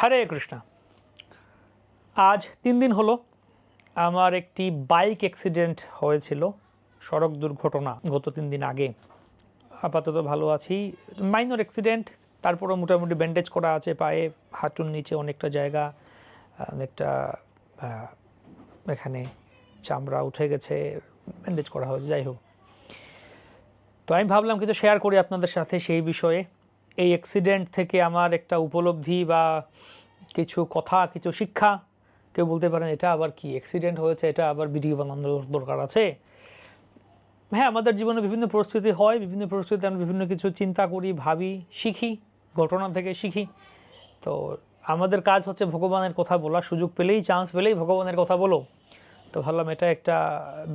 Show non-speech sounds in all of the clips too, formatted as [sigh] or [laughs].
হরে কৃষ্ণা। আজ তিন দিন হলো আমার একটি বাইক অ্যাক্সিডেন্ট হয়েছিল, সড়ক দুর্ঘটনা গত তিন দিন আগে। আপাতত ভালো আছি। মাইনর অ্যাক্সিডেন্ট, তারপরও মোটামুটি ব্যান্ডেজ করা আছে পায়ে, হাঁটুর নিচে অনেকটা জায়গা অনেকটা এখানে চামড়া উঠে গেছে ব্যান্ডেজ করা হয়েছে, যাই হোক। তো আমি ভাবলাম কিছু শেয়ার করি আপনাদের সাথে সেই বিষয়ে। এই অ্যাক্সিডেন্ট থেকে আমার একটা উপলব্ধি বা কিছু কথা, কিছু শিক্ষা। কেউ বলতে পারেন, এটা আবার কি অ্যাক্সিডেন্ট হয়েছে? এটা আবার ভিডিও বানানোর দরকার আছে? হ্যাঁ আমাদের জীবনে বিভিন্ন পরিস্থিতি হয়। বিভিন্ন পরিস্থিতিতে আমরা বিভিন্ন কিছু চিন্তা করি, ভাবি, শিখি, ঘটনা থেকে শিখি। তো আমাদের কাজ হচ্ছে ভগবানের কথা বলা সুযোগ পেলেই চান্স পেলেই ভগবানের কথা বলো। তো ভাবলাম, এটা একটা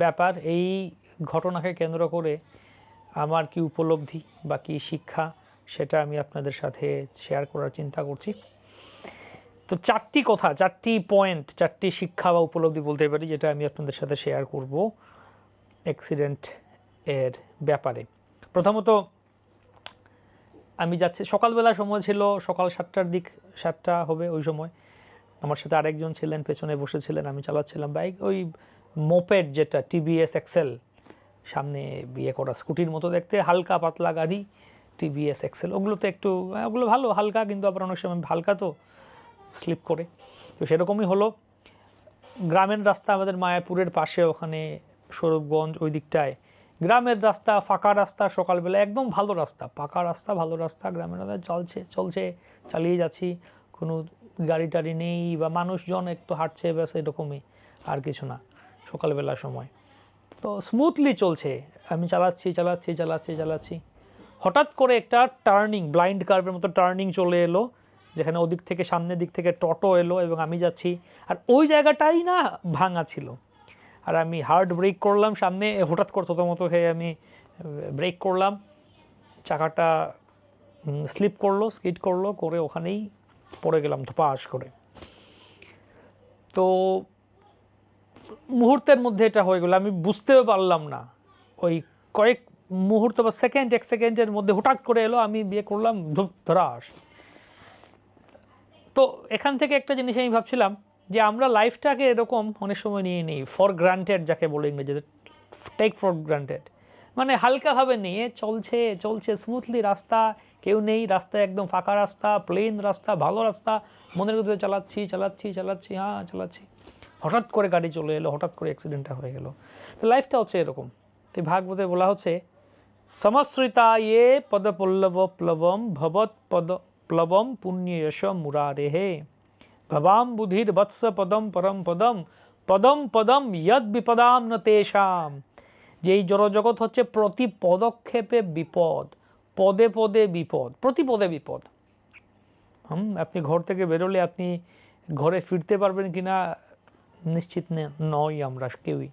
ব্যাপার। এই ঘটনাকে কেন্দ্র করে আমার কি উপলব্ধি বা কী শিক্ষা সেটা আমি আপনাদের সাথে শেয়ার করার চিন্তা করছি। তো চারটি কথা, চারটি পয়েন্ট চারটি শিক্ষা বা উপলব্ধি বলতে পারি যেটা আমি আপনাদের সাথে শেয়ার করব অ্যাক্সিডেন্ট এর ব্যাপারে। প্রথমত, আমি যাচ্ছি, সকালবেলা সময় ছিল, সকাল সাতটার দিক, সাতটা হবে ওই সময়। আমার সাথে আরেকজন ছিলেন, পেছনে বসেছিলেন, আমি চালাচ্ছিলাম বাইক ওই মোপেড যেটা টিভিএস এক্সেল সামনে বিয়ে করা, স্কুটির মতো দেখতে, হালকা পাতলা গাড়ি টিভিএস এক্সেল ওগুলো তো একটু হ্যাঁ, ওগুলো ভালো হালকা কিন্তু আবার অনেক সময় হালকা তো স্লিপ করে। তো সেরকমই হলো। গ্রামের রাস্তা আমাদের মায়াপুরের পাশে ওখানে সৌরভগঞ্জ ওই দিকটায়। গ্রামের রাস্তা ফাঁকা রাস্তা সকালবেলা একদম ভালো রাস্তা পাকা রাস্তা ভালো রাস্তা গ্রামের রাস্তা চলছে চলছে চালিয়ে যাচ্ছি। কোনো গাড়ি টাড়ি নেই বা মানুষজন একটু হাঁটছে ব্যাস এরকমই আর কিছু না সকালবেলার সময়। তো স্মুথলি চলছে আমি চালাচ্ছি চালাচ্ছি চালাচ্ছি চালাচ্ছি। হঠাৎ করে একটা টার্নিং ব্লাইন্ড কার্ভের মতো টার্নিং চলে এলো, যেখানে ওদিক থেকে সামনের দিক থেকে টোটো এলো এবং আমি যাচ্ছি। আর ওই জায়গাটাই না ভাঙা ছিল। আর আমি হার্ড ব্রেক করলাম সামনে, হঠাৎ করে তোতো মতো খেয়ে আমি ব্রেক করলাম। চাকাটা স্লিপ করল স্কিড করল, করে ওখানেই পড়ে গেলাম ধপাস করে। তো মুহূর্তের মধ্যে এটা হয়ে গেলো। আমি বুঝতেও পারলাম না। ওই কয়েক মুহূর্ত বা সেকেন্ড এক সেকেন্ডের মধ্যে হঠাৎ করে এলো, আমি বিয়ে করলাম, ধূপ, ধরাস। তো এখান থেকে একটা জিনিস আমি ভাবছিলাম যে আমরা লাইফটাকে এরকম অনেক সময় নিয়ে নিই ফর গ্রান্টেড যাকে বলে ইংরেজিতে টেক ফর গ্রান্টেড মানে হালকাভাবে নিয়ে চলছে চলছে স্মুথলি রাস্তা, কেউ নেই রাস্তা একদম ফাঁকা রাস্তা প্লেন রাস্তা, ভালো রাস্তা, মনের ভিতরে চালাচ্ছি চালাচ্ছি চালাচ্ছি হ্যাঁ চালাচ্ছি। হঠাৎ করে গাড়ি চলে এলো, হঠাৎ করে অ্যাক্সিডেন্টটা হয়ে গেল। তো লাইফটা হচ্ছে এরকম। তো ভাগবতে বলা হচ্ছে সমশ্রিতা ইয়ে পদপল্লব প্লবম ভবৎ পদ প্লবম পুণ্যয়শ মুরারেহে ভবাম বুধির বৎস পদম পরম পদম পদম পদম ইয়দ বিপদাম ন তেষাম যে এই জড়জগৎ হচ্ছে প্রতি পদক্ষেপে বিপদ, পদে পদে বিপদ প্রতি পদে বিপদ। হুম, আপনি ঘর থেকে বেরোলে আপনি ঘরে ফিরতে পারবেন কিনা নিশ্চিত নে- নই আমরা কেউই।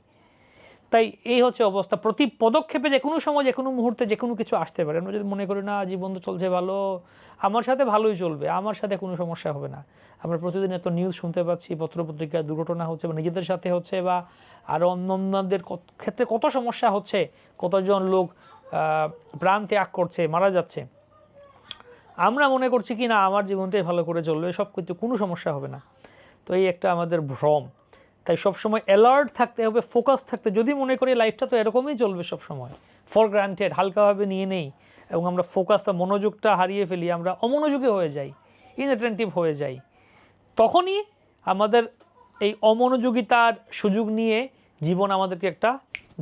তাই এই হচ্ছে অবস্থা। প্রতি পদক্ষেপে যে কোনো সময় যে কোনো মুহূর্তে যে কোনো কিছু আসতে পারে। আমরা যদি মনে করি, না, জীবন তো চলছে ভালো, আমার সাথে ভালোই চলবে, আমার সাথে কোনো সমস্যা হবে না। আমরা প্রতিদিন এত নিউজ শুনতে পাচ্ছি পত্রপত্রিকায় দুর্ঘটনা হচ্ছে বা নিজেদের সাথে হচ্ছে বা আরও অন্য অন্যদের কত- ক্ষেত্রে কত সমস্যা হচ্ছে, কতজন লোক প্রাণ ত্যাগ করছে, মারা যাচ্ছে। আমরা মনে করছি কি, না, আমার জীবনটাই ভালো করে চলবে সব কিছু কোনো সমস্যা হবে না। তো এই একটা আমাদের ভ্রম। তাই সবসময় অ্যালার্ট থাকতে হবে ফোকাস থাকতে যদি মনে করি লাইফটা তো এরকমই চলবে সব সময় ফর গ্রান্টেড হালকাভাবে নিয়ে নেই এবং আমরা ফোকাস বা মনোযোগটা হারিয়ে ফেলি, আমরা অমনোযোগী হয়ে যাই ইনঅ্যাটেন্টিভ হয়ে যাই, তখনই আমাদের এই অমনোযোগিতার সুযোগ নিয়ে জীবন আমাদেরকে একটা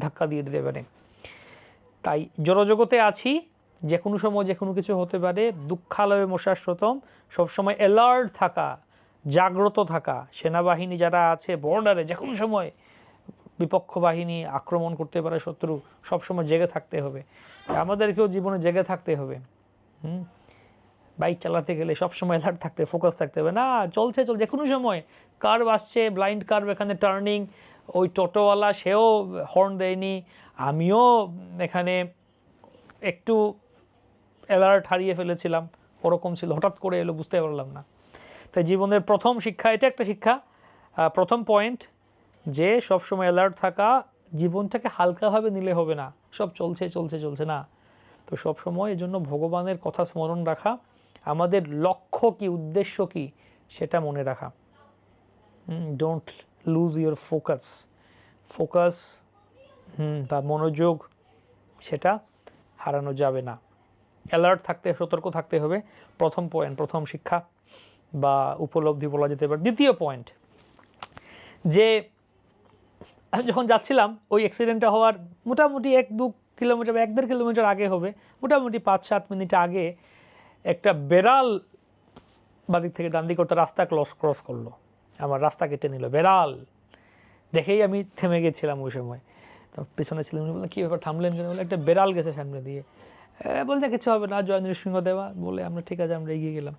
ধাক্কা দিয়ে দিতে পারে। তাই জড়জগতে আছি যে কোনো সময় যে কোনো কিছু হতে পারে, দুঃখালয়ে মশাশ্রতম, সবসময় অ্যালার্ট থাকা জাগ্রত থাকা, সেনাবাহিনী যারা আছে বর্ডারে, যে কোনো সময় বিপক্ষ বাহিনী আক্রমণ করতে পারে, শত্রু সবসময় জেগে থাকতে হবে। আমাদেরকেও জীবনে জেগে থাকতে হবে। হুম? বাইক চালাতে গেলে সবসময় অ্যালার্ট থাকতে ফোকাস থাকতে হবে। না, চলছে, চল, যে কোনো সময় কার্ভ আসছে ব্লাইন্ড কার্ভ এখানে টার্নিং ওই টোটোওয়ালা সেও হর্ন দেয়নি, আমিও এখানে একটু অ্যালার্ট হারিয়ে ফেলেছিলাম, ওরকম ছিল, হঠাৎ করে এলো, বুঝতে পারলাম না। তাই জীবনের প্রথম শিক্ষা, এটা একটা শিক্ষা। প্রথম পয়েন্ট যে সবসময় অ্যালার্ট থাকা, জীবনটাকে হালকাভাবে নিলে হবে না। সব চলছে চলছে চলছে না। তো সব সময় এই জন্য ভগবানের কথা স্মরণ রাখা, আমাদের লক্ষ্য কি, উদ্দেশ্য কি, সেটা মনে রাখা। Don't lose your focus focus বা মনোযোগ, সেটা হারানো যাবে না। অ্যালার্ট থাকতে, সতর্ক থাকতে হবে। প্রথম পয়েন্ট প্রথম শিক্ষা। বা উপলব্ধি বলা যেতে পারে। দ্বিতীয় পয়েন্ট যে আমি যখন যাচ্ছিলাম, ওই অ্যাক্সিডেন্টটা হওয়ার মোটামুটি এক দু কিলোমিটার বা এক দেড় কিলোমিটার আগে হবে, মোটামুটি পাঁচ সাত মিনিট আগে একটা বেড়াল বাদিক থেকে ডান দিক করতে রাস্তা ক্রস ক্রস করল। আমার রাস্তা কেটে নিল, বেড়াল। দেখেই আমি থেমে গেছিলাম ওই সময়। তো পিছনে ছিলেন উনি বললেন, কী ব্যাপার, থামলেন কেন? বলে, একটা বেড়াল গেছে সামনে দিয়ে। বলছে, কিছু হবে না জয় নৃসিংহ দেওয়া। বলে, আমরা ঠিক আছে, আমরা এগিয়ে গেলাম।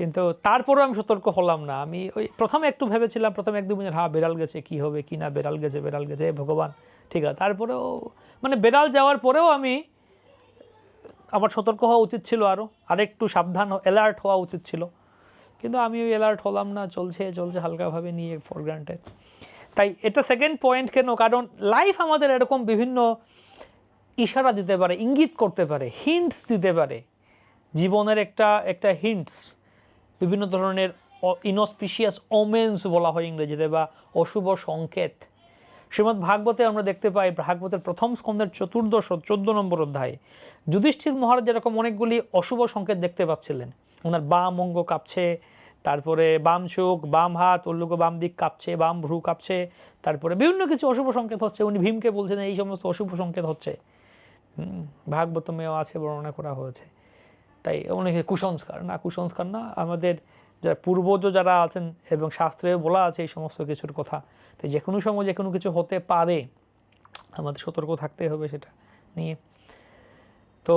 কিন্তু তারপরেও আমি সতর্ক হলাম না। আমি ওই প্রথমে একটু ভেবেছিলাম, প্রথমে এক মিনিট হ্যাঁ বেড়াল গেছে, কি হবে, কি না, বেড়াল গেছে বেড়াল গেছে, হে ভগবান। ঠিক আছে, তারপরেও মানে বেড়াল যাওয়ার পরেও আমি আমার সতর্ক হওয়া উচিত ছিল আরও আরেকটু সাবধান অ্যালার্ট হওয়া উচিত ছিল। কিন্তু আমি ওই অ্যালার্ট হলাম না, চলছে চলছে, হালকাভাবে নিয়ে ফর গ্রান্টেড তাই এটা সেকেন্ড পয়েন্ট কেন? কারণ লাইফ আমাদের এরকম বিভিন্ন ইশারা দিতে পারে, ইঙ্গিত করতে পারে হিন্টস দিতে পারে। জীবনের একটা একটা হিন্টস বিভিন্ন ধরনের ইনসপিশিয়াস ওমেন্স বলা হয় ইংরেজিতে বা অশুভ সংকেত। শ্রীমৎ ভাগবতে আমরা দেখতে পাই ভাগবতের প্রথম স্কন্ধের চতুর্দশ চোদ্দ নম্বর অধ্যায়ে যুধিষ্ঠির মহারাজ যেরকম অনেকগুলি অশুভ সংকেত দেখতে পাচ্ছিলেন। ওনার বাম অঙ্গ কাঁপছে তারপরে বাম চোখ বাম হাত উল্লুক বাম দিক কাঁপছে বাম ভ্রু কাঁপছে তারপরে বিভিন্ন কিছু অশুভ সংকেত হচ্ছে। উনি ভীমকে বলছেন এই সমস্ত অশুভ সংকেত হচ্ছে। হুম, ভাগবতমেও আছে বর্ণনা করা হয়েছে। তাই অনেকে কুসংস্কার। না কুসংস্কার না, আমাদের যারা পূর্বজ যারা আছেন এবং শাস্ত্রে বলা আছে এই সমস্ত কিছুর কথা, তাই যে কোনো সময় যে কোনো কিছু হতে পারে, আমাদের সতর্ক থাকতে হবে সেটা নিয়ে। তো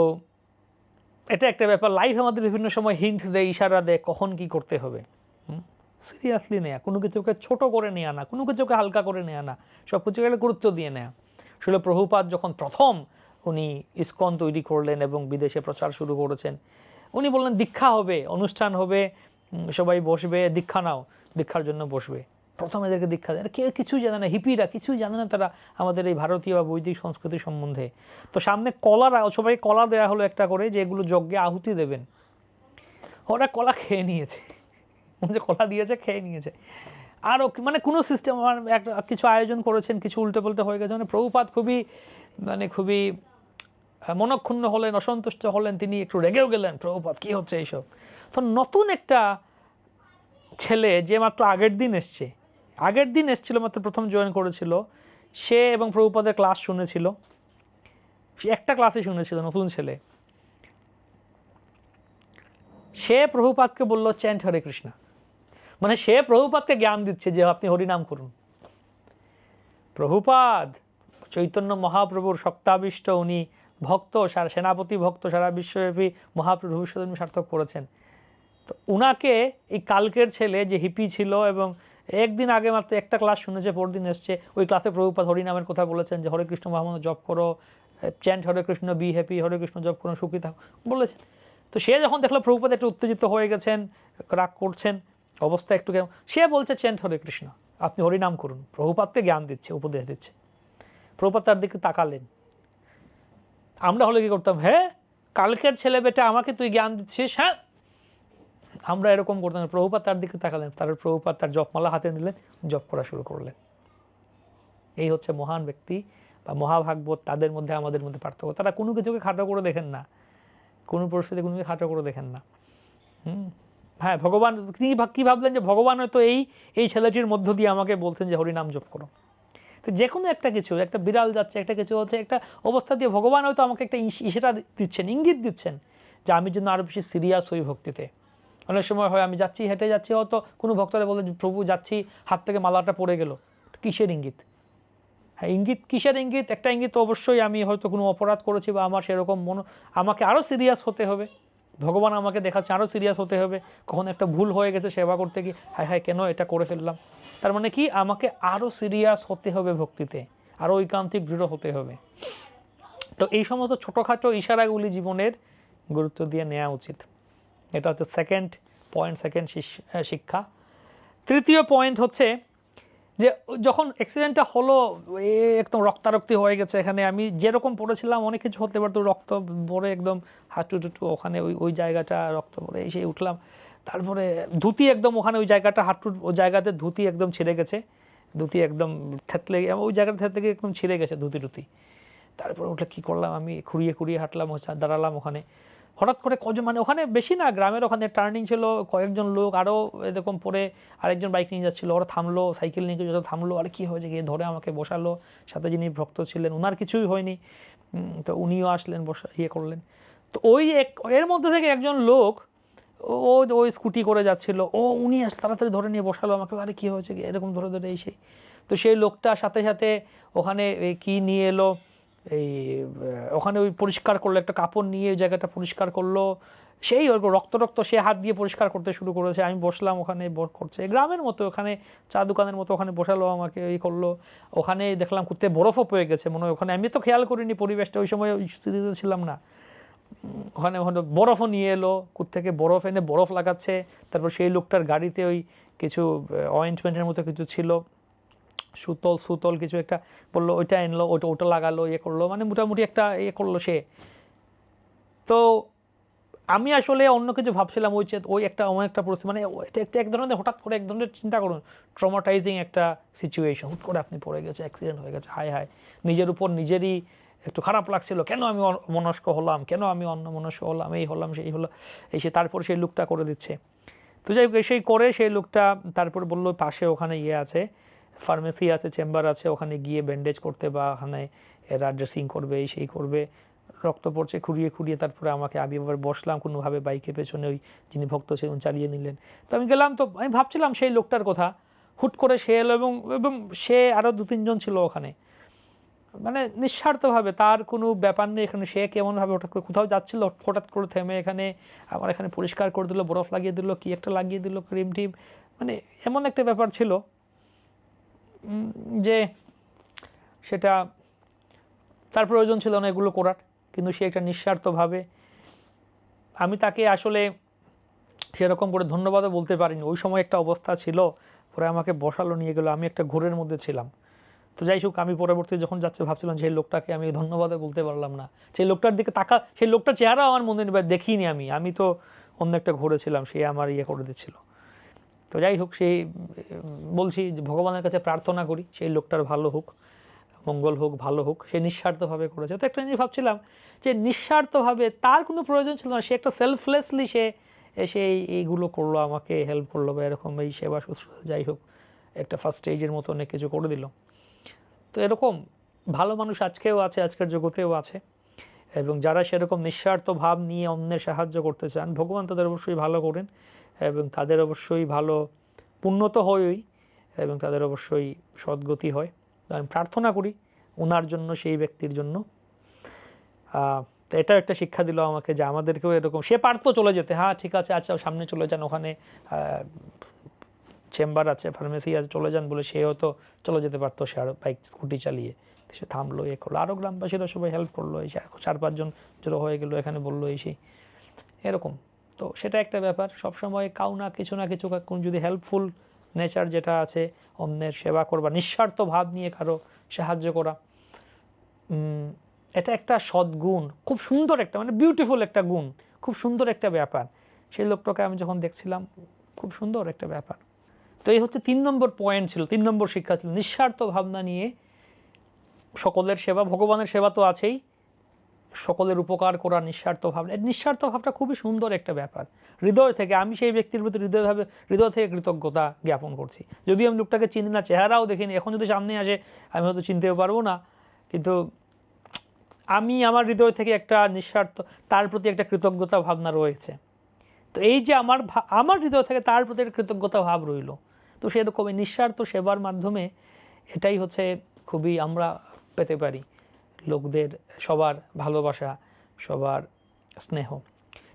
এটা একটা ব্যাপার। লাইফ আমাদের বিভিন্ন সময় হিন্ট দেয়, ইশারা দেয়, কখন কি করতে হবে। সিরিয়াসলি নেয়া। কোনো কিছুকে ছোট করে নেওয়া না কোনো কিছুকে হালকা করে নেওয়া না সব কিছুকে গুরুত্ব দিয়ে নেয়া। আসলে প্রভুপাত যখন প্রথম উনি ইস্কন তৈরি করলেন এবং বিদেশে প্রচার শুরু করেছেন। উনি বললেন, দীক্ষা হবে, অনুষ্ঠান হবে সবাই বসবে, দীক্ষা নাও, দীক্ষার জন্য বসবে। প্রথম এদেরকে দীক্ষা দেয় কেউ কিছুই জানে না, হিপিরা কিছুই জানে না তারা আমাদের এই ভারতীয় বা বৈদিক সংস্কৃতি সম্বন্ধে। তো সামনে কলা রা- সবাই কলা দেওয়া হলো একটা করে যে এগুলো যজ্ঞে আহুতি দেবেন। ওরা কলা খেয়ে নিয়েছে। যে কলা দিয়েছে, খেয়ে নিয়েছে। আরও মানে কোনো সিস্টেম একটা কিছু আয়োজন করেছেন, কিছু উল্টে পাল্টে হয়ে গেছে। মানে প্রভুপাত খুবই মানে খুবই মনক্ষুণ্ণ হলেন, অসন্তুষ্ট হলেন, তিনি একটু রেগেও গেলেন, প্রভুপাত, কী হচ্ছে এইসব? তো নতুন একটা ছেলে যে মাত্র আগের দিন এসছে, আগের দিন এসছিল, মাত্র প্রথম জয়েন করেছিল, সে এবং প্রভুপাদের ক্লাস শুনেছিল, সে একটা ক্লাসে শুনেছিল, নতুন ছেলে। সে প্রভুপাতকে বলল, চ্যান্ট, হরে কৃষ্ণ। মানে সে প্রভুপাতকে জ্ঞান দিচ্ছে যে আপনি হরিনাম করুন। প্রভুপাদ, চৈতন্য মহাপ্রভুর শক্তাবিষ্ট, উনি ভক্ত, সারা সেনাপতি ভক্ত, সারা বিশ্বব্যাপী মহাপ্রভু ভবিষ্যৎ সার্থক করেছেন। তো উনাকে এই কালকের ছেলে যে হিপি ছিল এবং একদিন আগে মাত্র একটা ক্লাস শুনেছে পরদিন এসছে, ওই ক্লাসে প্রভুপাত হরিনামের কথা বলেছেন যে, হরে কৃষ্ণ মহামন্ত্র জপ করো chant Hare Krishna be happy Hare Krishna জপ করো, সুখী থাকো, বলেছেন। তো সে যখন দেখল প্রভুপাত একটু উত্তেজিত হয়ে গেছেন, রাগ করছেন, অবস্থা একটু কেমন, সে বলছে চ্যান্ট হরে কৃষ্ণ, আপনি হরিনাম করুন, প্রভুপাতকে জ্ঞান দিচ্ছে, উপদেশ দিচ্ছে। প্রভুপাত তার দিকে তাকালেন। আমরা হলে কি করতাম? হ্যাঁ কালকের ছেলে বেটা আমাকে তুই জ্ঞান দিচ্ছিস হ্যাঁ? আমরা এরকম করতাম। প্রভুপাত তার দিকে তাকালেন। তার প্রভুপাত তার জপমালা হাতে নিলেন, জপ করা শুরু করলেন। এই হচ্ছে মহান ব্যক্তি বা মহাভাগবত, তাদের মধ্যে, আমাদের মধ্যে পার্থক্য। তারা কোনো কিছুকে খাটো করে দেখেন না। কোনো পরিস্থিতি কোনো কিছু খাটো করে দেখেন না। হুম? হ্যাঁ ভগবান, তিনি কি ভাবলেন যে ভগবান হয়তো এই এই ছেলেটির মধ্য দিয়ে আমাকে বলছেন যে হরিনাম জপ করো। তো যে কোনো একটা কিছু, একটা বিড়াল যাচ্ছে, একটা কিছু হচ্ছে, একটা অবস্থা দিয়ে ভগবান হয়তো আমাকে একটা ইস- ইশারা দিচ্ছেন, ইঙ্গিত দিচ্ছেন যে আমি যেন আরও বেশি সিরিয়াস হই ভক্তিতে। অনেক সময় হয় আমি যাচ্ছি, হেঁটে যাচ্ছি, হয়তো কোনো ভক্তরা বলে প্রভু, যাচ্ছি, হাত থেকে মালাটা পড়ে গেল। কিসের ইঙ্গিত? হ্যাঁ ইঙ্গিত কিসের ইঙ্গিত? একটা ইঙ্গিত অবশ্যই আমি হয়তো কোনো অপরাধ করেছি বা আমার সেরকম মন, আমাকে আরও সিরিয়াস হতে হবে। ভগবান আমাকে দেখাচ্ছে আরও সিরিয়াস হতে হবে। কখন একটা ভুল হয়ে গেছে, সেবা করতে গিয়ে, হায় হায়, কেন এটা করে ফেললাম? তার মানে কি, আমাকে আরও সিরিয়াস হতে হবে ভক্তিতে আরও ঐকান্তিক, দৃঢ় হতে হবে। তো এই সমস্ত ছোটোখাটো ইশারাগুলি জীবনের গুরুত্ব দিয়ে নেওয়া উচিত। এটা হচ্ছে সেকেন্ড পয়েন্ট সেকেন্ড শিক্ষা। তৃতীয় পয়েন্ট হচ্ছে যে যখন অ্যাক্সিডেন্টটা হলো, এ একদম রক্তারক্তি হয়ে গেছে এখানে, আমি যেরকম পড়েছিলাম, অনেক কিছু হতে পারতো, রক্ত ভরে একদম হাঁটু টুটু, ওখানে ওই ওই জায়গাটা রক্ত ভরে এসে উঠলাম। তারপরে ধুতি একদম ওখানে ওই জায়গাটা হাঁটুর ওই জায়গাতে ধুতি একদম ছিঁড়ে গেছে। ধুতি একদম থেতলে, ওই জায়গাটা থেকে একদম ছিঁড়ে গেছে ধুতি টুতি। তারপরে ওটা কী করলাম, আমি খুঁড়িয়ে খুঁড়িয়ে হাঁটলাম দাঁড়ালাম ওখানে। হঠাৎ করে কজন মানে ওখানে বেশি না, গ্রামের ওখানে টার্নিং ছিল, কয়েকজন লোক আরও এরকম পরে আরেকজন বাইক নিয়ে যাচ্ছিল, ওরা থামলো সাইকেল নিয়ে যত থামলো, আর কী হয়েছে গিয়ে ধরে আমাকে বসালো, সাথে যিনি ভক্ত ছিলেন ওনার কিছুই হয়নি। তো উনিও আসলেন, বসা ইয়ে করলেন। তো ওই এক, এর মধ্যে থেকে একজন লোক, ও ওই স্কুটি করে যাচ্ছিল, ও, উনি তাড়াতাড়ি ধরে নিয়ে বসালো আমাকে, আরে কী হয়েছে এরকম ধরে ধরে এই সেই। তো সেই লোকটা সাথে সাথে ওখানে কী নিয়ে এলো এই ওখানে ওই পরিষ্কার করল, একটা কাপড় নিয়ে ওই জায়গাটা পরিষ্কার করল। সেই ওই রক্ত রক্ত সে হাত দিয়ে পরিষ্কার করতে শুরু করেছে। আমি বসলাম ওখানে করছে। গ্রামের মতো, ওখানে চা দোকানের মতো ওখানে বসালো আমাকে এই করল। ওখানে দেখলাম কুত্তে বরফও পেয়ে গেছে, মনে হয় ওখানে। আমি তো খেয়াল করিনি পরিবেশটা, ওই সময় ওই স্থিতিতে ছিলাম না। ওখানে ওখানে বরফও নিয়ে এলো থেকে বরফ এনে বরফ লাগাচ্ছে। তারপর সেই লোকটার গাড়িতে ওই কিছু অয়েন্টমেন্টের মতো কিছু ছিল। সুতল সুতল কিছু একটা বলল, ওইটা এনলো ওটা ওটা লাগালো ইয়ে করল মানে মোটামুটি একটা ইয়ে করল সে। তো আমি আসলে অন্য কিছু ভাবছিলাম, ওই ওই একটা এমন একটা পরিস্থিতি মানে একটা, এক ধরনের, হঠাৎ করে এক ধরনের চিন্তা করুন ট্রমাটাইজিং একটা সিচুয়েশন হুট করে আপনি পড়ে গেছে অ্যাক্সিডেন্ট হয়ে গেছে, হায় হায়, নিজের উপর নিজেরই একটু খারাপ লাগছিল, কেন আমি মনস্ক হলাম, কেন আমি অন্য মনস্ক হলাম, এই হলাম, সেই হলো, এই সে, তারপর সেই লুকটা করে দিচ্ছে। তো যাই হোক সেই করে সেই লোকটা তারপর বলল, পাশে ওখানে ইয়ে আছে ফার্মেসি আছে, চেম্বার আছে, ওখানে গিয়ে ব্যান্ডেজ করতে বা ওখানে এরা ড্রেসিং করবে, এই সেই করবে। রক্ত পড়ছে, খুঁড়িয়ে খুঁড়িয়ে তারপরে আমাকে আমি আবার বসলাম, কোনোভাবে বাইকের পেছনে ওই যিনি ভক্ত ছিলেন চালিয়ে নিলেন। তো আমি গেলাম, তো আমি ভাবছিলাম সেই লোকটার কথা। হুট করে সে এলো এবং এবং সে আরও দু তিনজন ছিল ওখানে। মানে নিঃস্বার্থভাবে, তার কোনো ব্যাপার নেই এখানে, সে কেমনভাবে হঠাৎ করে কোথাও যাচ্ছিল, হঠাৎ করে থেমে এখানে আমার এখানে পরিষ্কার করে দিল, বরফ লাগিয়ে দিল, কি একটা লাগিয়ে দিল, ক্রিম টিম। মানে এমন একটা ব্যাপার ছিল। যে সেটা তার প্রয়োজন ছিল না এগুলো করার, কিন্তু সে একটা নিঃস্বার্থভাবে আমি তাকে আসলে সেরকম করে ধন্যবাদও বলতে পারিনি। ওই সময় একটা অবস্থা ছিল, পরে আমাকে বসালো, নিয়ে গেলো, আমি একটা ঘোরের মধ্যে ছিলাম। তো যাই হোক, আমি পরবর্তী যখন যাচ্ছে, ভাবছিলাম সেই লোকটাকে আমি ধন্যবাদও বলতে পারলাম না। সেই লোকটার দিকে তাকা, সেই লোকটার চেহারা আমার মনে নেই দেখিনি আমি। আমি তো অন্য একটা ঘোরে ছিলাম, সে আমার ইয়ে করে দিচ্ছিল। তো যাই হোক, সেই বলছি ভগবানের কাছে প্রার্থনা করি, সেই লোকটার ভালো হোক, মঙ্গল হোক, ভালো হোক, সে নিঃস্বার্থভাবে করেছে। তো একটা জিনিস ভাবছিলাম যে নিঃস্বার্থভাবে তার কোনো প্রয়োজন ছিল না, সে একটা সেলফলেসলি সে এসে এইগুলো করল, আমাকে হেল্প করল বা এরকম এই সেবা শুশ্রূষা, যাই হোক, একটা ফার্স্ট স্টেজের মতো অনেক কিছু করে দিল। তো এরকম ভালো মানুষ আজকেও আছে, আজকের জগতেও আছে, এবং যারা সেরকম নিঃস্বার্থ ভাব নিয়ে অন্যের সাহায্য করতে চান, ভগবান তাদের অবশ্যই ভালো করেন। এবং তাদের অবশ্যই ভালো পুণ্যত হয়ই এবং তাদের অবশ্যই সদ্গতি হয়। আমি প্রার্থনা করি ওনার জন্য সেই ব্যক্তির জন্য। আহ, তো এটা একটা শিক্ষা দিল আমাকে যে আমাদেরকেও এরকম সে পারতো চলে যেতে। হ্যাঁ ঠিক আছে আচ্ছা সামনে চলে যান ওখানে চেম্বার আছে ফার্মেসি আছে চলে যান বলে সে হয়তো চলে যেতে পারতো সে আর বাইক স্কুটি চালিয়ে। সে থামলো এ করল। আরও গ্রামবাসীরা সবাই হেল্প করল এই চার- চার পাঁচজন জড়ো হয়ে গেলো এখানে বলল এই সেই। এরকম। তো সেটা একটা ব্যাপার। সবসময় কাউ না কিছু না কিছু কোন যদি হেল্পফুল নেচার যেটা আছে, অন্যের সেবা করবা, নিঃস্বার্থ ভাব নিয়ে কারও সাহায্য করা। এটা একটা সদ্গুণ, খুব সুন্দর একটা মানে বিউটিফুল একটা গুণ, খুব সুন্দর একটা ব্যাপার। সেই লোকটাকে আমি যখন দেখছিলাম, খুব সুন্দর একটা ব্যাপার। তো এই হচ্ছে তিন নম্বর পয়েন্ট ছিল, তিন নম্বর শিক্ষা ছিল, নিঃস্বার্থ ভাবনা নিয়ে সকলের সেবা, ভগবানের সেবা তো আছেই। সকলের উপকার করা নিঃস্বার্থ এই নিঃস্বার্থ ভাবটা খুবই সুন্দর একটা ব্যাপার। হৃদয় থেকে, আমি সেই ব্যক্তির প্রতি হৃদয়ভাবে হৃদয় থেকে কৃতজ্ঞতা জ্ঞাপন করছি। যদিও আমি লোকটাকে চিনি না, চেহারাও দেখিনি, এখন যদি সামনে আসে, আমি হয়তো চিনতেও পারব না। কিন্তু আমি আমার হৃদয় থেকে একটা নিঃস্বার্থ, তার প্রতি একটা কৃতজ্ঞতা ভাবনা রয়েছে। তো এই যে আমার আমার হৃদয় থেকে তার প্রতি একটা কৃতজ্ঞতা ভাব রইল, তো সেরকম এই নিঃস্বার্থ সেবার মাধ্যমে এটাই হচ্ছে খুবই আমরা পেতে পারি। লোকদের সবার ভালোবাসা, সবার স্নেহ।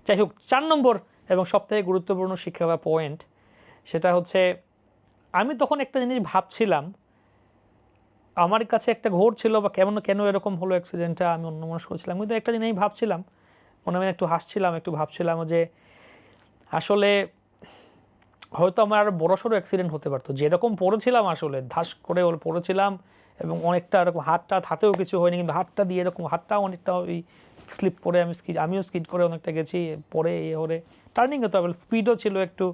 যাই হোক চার নম্বর এবং সবথেকে গুরুত্বপূর্ণ শিক্ষা বা পয়েন্ট সেটা হচ্ছে, আমি তখন একটা জিনিস ভাবছিলাম, আমার কাছে একটা ঘোর ছিল বা কেমন, কেন এরকম হলো অ্যাক্সিডেন্টটা আমি অন্য মানুষ করছিলাম কিন্তু একটা জিনিস ভাবছিলাম, মনে মনে একটু হাসছিলাম, একটু ভাবছিলাম যে আসলে হয়তো আমার আরও বড়সড় অ্যাক্সিডেন্ট হতে পারতো। যেরকম পড়েছিলাম আসলে, ধাস করে পড়েছিলাম এবং অনেকটা এরকম হাতটা, হাতেও কিছু হয়নি, কিন্তু হাতটা দিয়ে এরকম হাতটাও অনেকটা ওই স্লিপ করে আমি স্কিড আমিও স্কিড করে অনেকটা গেছি, পরে এ হরে টার্নিং তো আবার স্পিডও ছিল একটু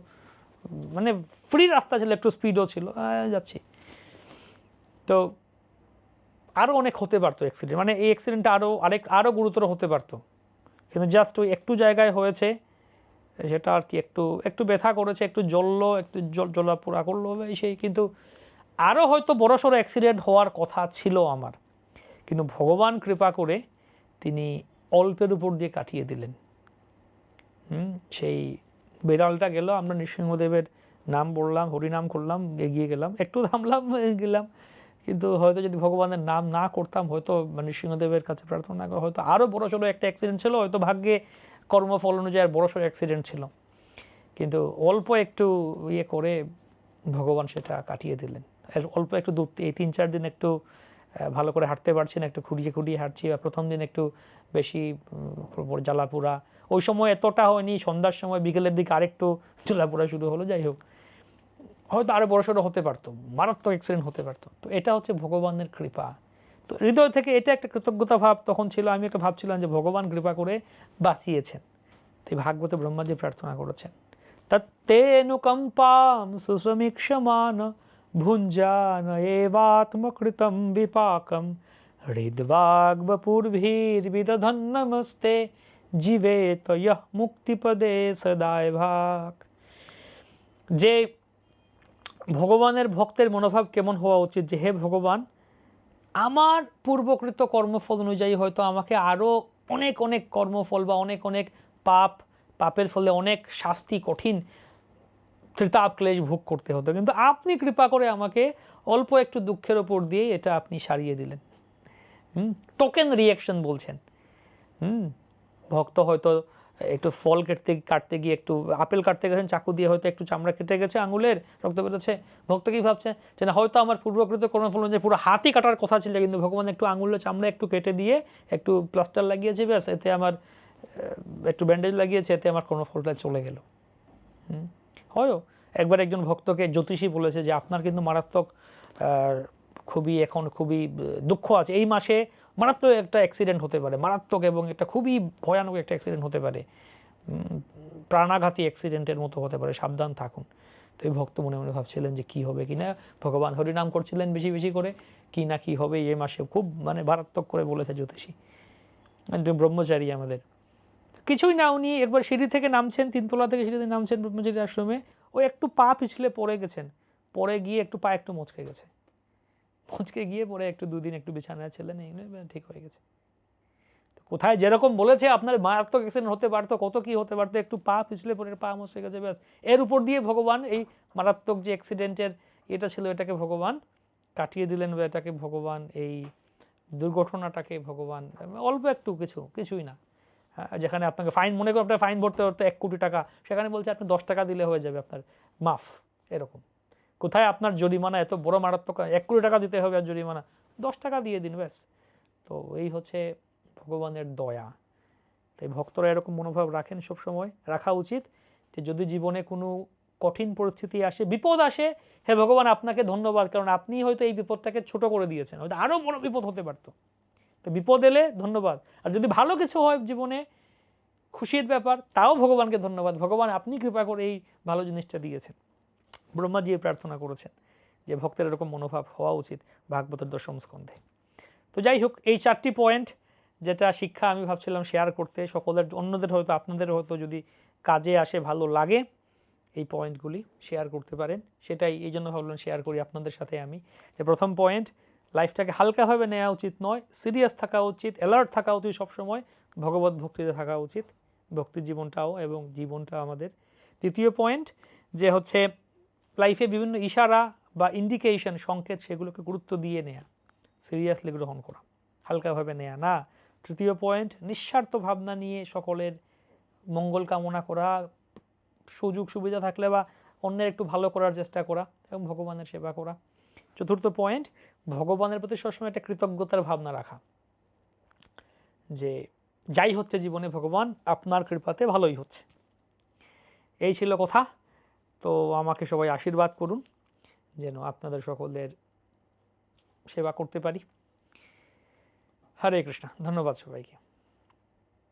মানে ফ্রি রাস্তা ছিল, একটু স্পিডও ছিল যাচ্ছি। তো আরও অনেক হতে পারতো অ্যাক্সিডেন্ট মানে এই অ্যাক্সিডেন্টটা আরও আরেক আরও গুরুতর হতে পারতো। কিন্তু জাস্ট ওই একটু জায়গায় হয়েছে, সেটা আর কি একটু একটু ব্যথা করেছে, একটু জ্বললো, একটু জল জ্বলাপোড়া করল এই সেই, কিন্তু আরও হয়তো বড়সড় অ্যাক্সিডেন্ট হওয়ার কথা ছিল আমার। কিন্তু ভগবান কৃপা করে তিনি অল্পের উপর দিয়ে কাটিয়ে দিলেন। হুম, সেই বিড়ালটা গেল, আমরা নৃসিংহদেবের নাম বললাম, হরিনাম করলাম, এগিয়ে গেলাম, একটু থামলাম, [laughs] গেলাম। কিন্তু হয়তো যদি ভগবানের নাম না করতাম, হয়তো নৃসিংহদেবের কাছে প্রার্থনা করে, হয়তো আরও বড় সড়ো একটা অ্যাক্সিডেন্ট ছিল, হয়তো ভাগ্যে কর্মফল অনুযায়ী আর বড় সড়ো অ্যাক্সিডেন্ট ছিল। কিন্তু অল্প একটু ইয়ে করে ভগবান সেটা কাটিয়ে দিলেন। অল্প একটু দূর এই তিন চার দিন একটু ভালো করে হাঁটতে পারছি না একটু খুঁড়িয়ে খুঁড়িয়ে হাঁটছি বা প্রথম দিন একটু বেশি উম, জ্বালাপুরা ওই সময় এতটা হয়নি সন্ধ্যার সময় বিকেলের দিকে আরেকটু জ্বালাপুরা শুরু হলো যাই হোক। হয়তো আরও বড়সড় হতে পারতো মারাত্মক অ্যাক্সিডেন্ট হতে পারতো। তো এটা হচ্ছে ভগবানের কৃপা। তো হৃদয় থেকে এটা একটা কৃতজ্ঞতা ভাব তখন ছিল আমি একটা ভাবছিলাম যে ভগবান কৃপা করে বাঁচিয়েছেন। তো এই ভাগবতে ব্রহ্মাজি প্রার্থনা করেছেন। তত্তেনুকম্পাম সুসমীক্ষমান ভুঞ্জান এবাত্মকৃতম বিপাকম হৃদ্বাগ্বপূর্ভির্বিদধন্নমস্তে জীবেত ইহ মুক্তিপদে সদায় ভাগ যে ভগবানের ভক্তের মনোভাব কেমন হওয়া উচিত যে হে ভগবান আমার পূর্বকৃত কর্মফল অনুযায়ী হয়তো আমাকে আরও অনেক অনেক কর্মফল বা অনেক অনেক পাপ, পাপের ফলে অনেক শাস্তি কঠিন ত্রিতাপ ক্লেশ ভোগ করতে হতো। কিন্তু আপনি কৃপা করে আমাকে অল্প একটু দুঃখের ওপর দিয়ে এটা আপনি সারিয়ে দিলেন। হুম? টোকেন রিয়াকশন বলছেন। হুম? ভক্ত হয়তো একটু ফল কেটতে, কাটতে গিয়ে একটু আপেল কাটতে গেছেন, চাকু দিয়ে হয়তো একটু চামড়া কেটে গেছে, আঙুলের রক্ত বেরোচ্ছে। ভক্ত কি ভাবছে? যে না, হয়তো আমার পূর্বকৃত কর্মফল যে পুরো হাতই কাটার কথা ছিল, কিন্তু ভগবান একটু আঙুলের চামড়া একটু কেটে দিয়ে একটু প্লাস্টার লাগিয়েছে, ব্যাস, এতে আমার একটু ব্যান্ডেজ লাগিয়েছে, এতে আমার কর্মফলটা চলে গেল। হুম? হয়ও। একবার একজন ভক্তকে জ্যোতিষী বলেছে যে, আপনার কিন্তু মারাত্মক খুবই এখন খুবই দুঃখ আছে। এই মাসে মারাত্মক একটা অ্যাক্সিডেন্ট হতে পারে। মারাত্মক এবং একটা খুবই ভয়ানক একটা অ্যাক্সিডেন্ট হতে পারে। প্রাণাঘাতী অ্যাক্সিডেন্টের মতো হতে পারে। সাবধান থাকুন। তো এই ভক্ত মনে মনে ভাবছিলেন যে, কি হবে কি না ভগবান হরিনাম করছিলেন বেশি বেশি করে। কি না কি হবে এই মাসে খুব মানে মারাত্মক করে বলেছে জ্যোতিষী। একজন ব্রহ্মচারী আমাদের। কিছুই না উনি একবার সিঁড়ি থেকে নামছেন, তিনতলা থেকে সিঁড়ি থেকে নামছেন ব্রহ্মচারী আশ্রমে। ও একটু পা পিছলে পড়ে গেছেন। পড়ে গিয়ে একটু পা একটু মচকে গেছে। মচকে গিয়ে পরে একটু দুদিন একটু বিছানায় ছিলেন, এই ঠিক হয়ে গেছে। কোথায় যেরকম বলেছে, আপনার মারাত্মক অ্যাক্সিডেন্ট হতে পারতো, কত কি হতে পারতো, একটু পা পিছলে পরে পা মচকে গেছে, ব্যাস। এর উপর দিয়ে ভগবান এই মারাত্মক যে অ্যাক্সিডেন্টের এটা ছিল, এটাকে ভগবান কাটিয়ে দিলেন বা এটাকে ভগবান এই দুর্ঘটনাটাকে ভগবান, অল্প একটু কিছু, কিছুই না। যেখানে আপনাকে ফাইন মনে করে আপনার ফাইন ভরতে হতো এক কোটি টাকা, সেখানে বলছে আপনি দশ টাকা দিলে হয়ে যাবে আপনার মাফ, এরকম। কোথায় আপনার জরিমানা, এত বড় মারাত্মক, এক কোটি টাকা দিতে হবে আর জরিমানা, দশ টাকা দিয়ে দিন, ব্যাস। তো এই হচ্ছে ভগবানের দয়া। তাই ভক্তরা এরকম মনোভাব রাখেন সব সময় রাখা উচিত যে যদি জীবনে কোনো কঠিন পরিস্থিতি আসে, বিপদ আসে, হে ভগবান আপনাকে ধন্যবাদ, কারণ আপনি হয়তো এই বিপদটাকে ছোট করে দিয়েছেন, হয়তো আরও বড় বিপদ হতে পারতো। তো বিপদ এলে ধন্যবাদ। আর যদি ভালো কিছু হয় জীবনে, খুশির ব্যাপার, তাও ভগবানকে ধন্যবাদ। ভগবান আপনি কৃপা করে এই ভালো জিনিসটা দিয়েছেন। ব্রহ্মাজি প্রার্থনা করেছেন যে ভক্তের এরকম মনোভাব হওয়া উচিত ভাগবতের দশম স্কন্ধে। তো যাই হোক, এই চারটি পয়েন্ট যেটা শিক্ষা আমি ভাবছিলাম শেয়ার করতে, সকলের, অন্যদের হয়তো, আপনাদের হয়তো যদি কাজে আসে, ভালো লাগে, এই পয়েন্টগুলি শেয়ার করতে পারেন। সেটাই, এই জন্য ভাবলাম শেয়ার করি আপনাদের সাথে আমি। যে প্রথম পয়েন্ট লাইফটাকে হালকাভাবে নেওয়া উচিত নয়, সিরিয়াস থাকা উচিত, অ্যালার্ট থাকা উচিত সবসময়, ভগবত ভক্তিতে থাকা উচিত ভক্তির জীবনটাও এবং জীবনটা আমাদের। তৃতীয় পয়েন্ট যে হচ্ছে লাইফে বিভিন্ন ইশারা বা ইন্ডিকেশন সংকেত সেগুলোকে গুরুত্ব দিয়ে নেয়া সিরিয়াসলি গ্রহণ করা, হালকাভাবে নেয়া। না, তৃতীয় পয়েন্ট নিঃস্বার্থ ভাবনা নিয়ে সকলের মঙ্গল কামনা করা, সুযোগ সুবিধা থাকলে বা অন্যের একটু ভালো করার চেষ্টা করা এবং ভগবানের সেবা করা। চতুর্থ পয়েন্ট ভগবানের প্রতি সবসময় একটা কৃতজ্ঞতার ভাবনা রাখা। যে যাই হচ্ছে জীবনে ভগবান, আপনার কৃপাতে ভালোই হচ্ছে। এই ছিল কথা। তো আমাকে সবাই আশীর্বাদ করুন, যেন আপনাদের সকলের সেবা করতে পারি। হরে কৃষ্ণ, ধন্যবাদ সবাইকে।